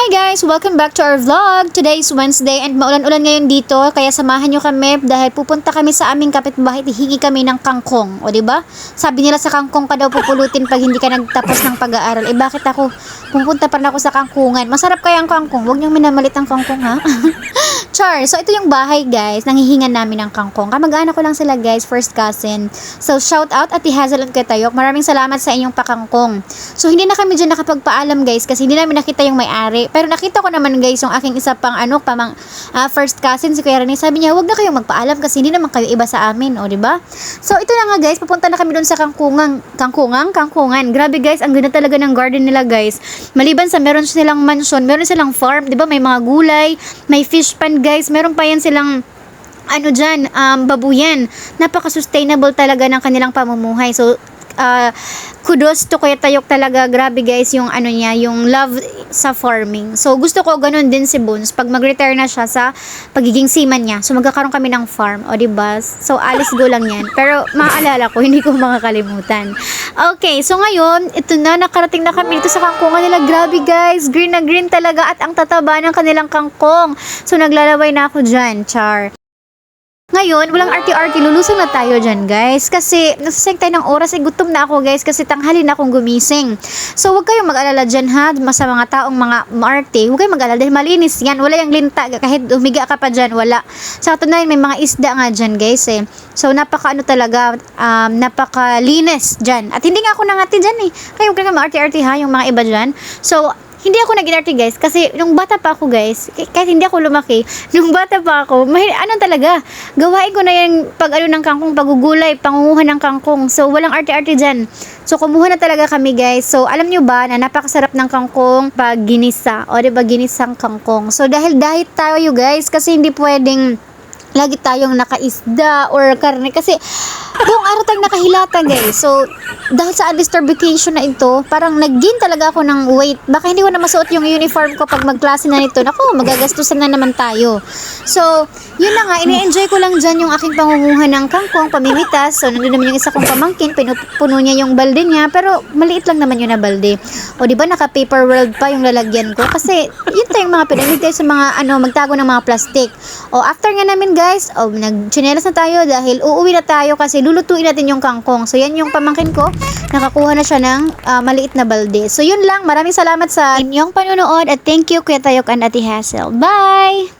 Hi guys! Welcome back to our vlog. Today is Wednesday and maulan-ulan ngayon dito kaya samahan nyo kami dahil pupunta kami sa aming kapitbahay hihingi kami ng kangkong. O ba? Sabi nila sa kangkong ka daw pupulutin pag hindi ka nagtapos ng pag-aaral. Eh bakit ako pupunta pa rin ako sa kangkungan? Masarap kaya ang kangkong. Huwag niyong minamalit ang kangkong ha. Char, so ito yung bahay guys, nanghihingan namin ng kangkong. Kamag-anak ko lang sila guys, first cousin. So shout out Ate Hazel at Ketayok. Maraming salamat sa inyong pakangkong. So hindi na kami dyan nakapagpaalam guys kasi hindi namin nakita yung may-ari. Pero nakita ko naman guys yung aking isa pang ano, pamang ah, first cousin si Kuya Rene. Sabi niya, wag na kayong magpaalam kasi hindi naman kayo iba sa amin, o di ba? So ito na nga guys, pupunta na kami doon sa kangkungang, kangkungang, kangkungan. Grabe guys, ang ganda talaga ng garden nila guys. Maliban sa meron silang mansion, meron silang farm, di ba? May mga gulay, may fish pan guys, meron pa yan silang ano dyan, um, babuyan. Napaka-sustainable talaga ng kanilang pamumuhay. So, uh, kudos to Kuya Tayok talaga. Grabe guys, yung ano niya, yung love sa farming. So, gusto ko ganun din si Bones. Pag mag-retire na siya sa pagiging seaman niya. So, magkakaroon kami ng farm. O, diba? So, alis go lang yan. Pero, maaalala ko, hindi ko makakalimutan. Okay, so ngayon, ito na, nakarating na kami dito sa kangkungan nila. Grabe guys, green na green talaga at ang tataba ng kanilang kangkong. So, naglalaway na ako dyan, char. Ngayon, walang arty-arty, lulusong na tayo dyan, guys. Kasi, nasasayang tayo ng oras, eh, gutom na ako, guys, kasi tanghali na akong gumising. So, huwag kayong mag-alala dyan, ha, sa mga taong mga arty. Huwag kayong mag-alala, dahil malinis yan. Wala yung linta, kahit umiga ka pa dyan, wala. Sa katunayan, may mga isda nga dyan, guys, eh. So, napaka, ano talaga, um, napaka-linis dyan. At hindi nga ako nangati dyan, eh. Kaya huwag kayong mag-arty-arty, ha, yung mga iba dyan. So, hindi ako nag-inarte guys kasi nung bata pa ako guys kahit hindi ako lumaki nung bata pa ako may ano talaga gawain ko na yung pag ano ng kangkong pagugulay pangunguha ng kangkong. So walang arte-arte dyan. So kumuha na talaga kami guys. So alam nyo ba na napakasarap ng kangkong pag ginisa? O diba ginisang kangkong? So dahil dahil tayo guys kasi hindi pwedeng lagi tayong nakaisda or karne. Kasi buong araw tayong nakahilata guys. So dahil sa undisturbed vacation na ito parang nag-gain talaga ako ng weight. Baka hindi ko na masuot yung uniform ko pag magklase na nito. Naku magagastusan na naman tayo. So yun na nga ini-enjoy ko lang dyan yung aking pangunguha ng kangkong pamimitas so nandun naman yung isa kong pamangkin pinupuno niya yung balde niya. Pero maliit lang naman yun na balde. O di ba naka paper world pa yung lalagyan ko? Kasi yun tayong mga pinamig tayo sa mga ano magtago ng mga plastic. O after nga namin guys, oh, nagchinelas na tayo dahil uuwi na tayo kasi lulutuin natin yung kangkong. So, yan yung pamangkin ko. Nakakuha na siya ng ah, maliit na balde. So, yun lang. Maraming salamat sa inyong panunood at thank you Kuya Tayok and Ate Hassel. Bye!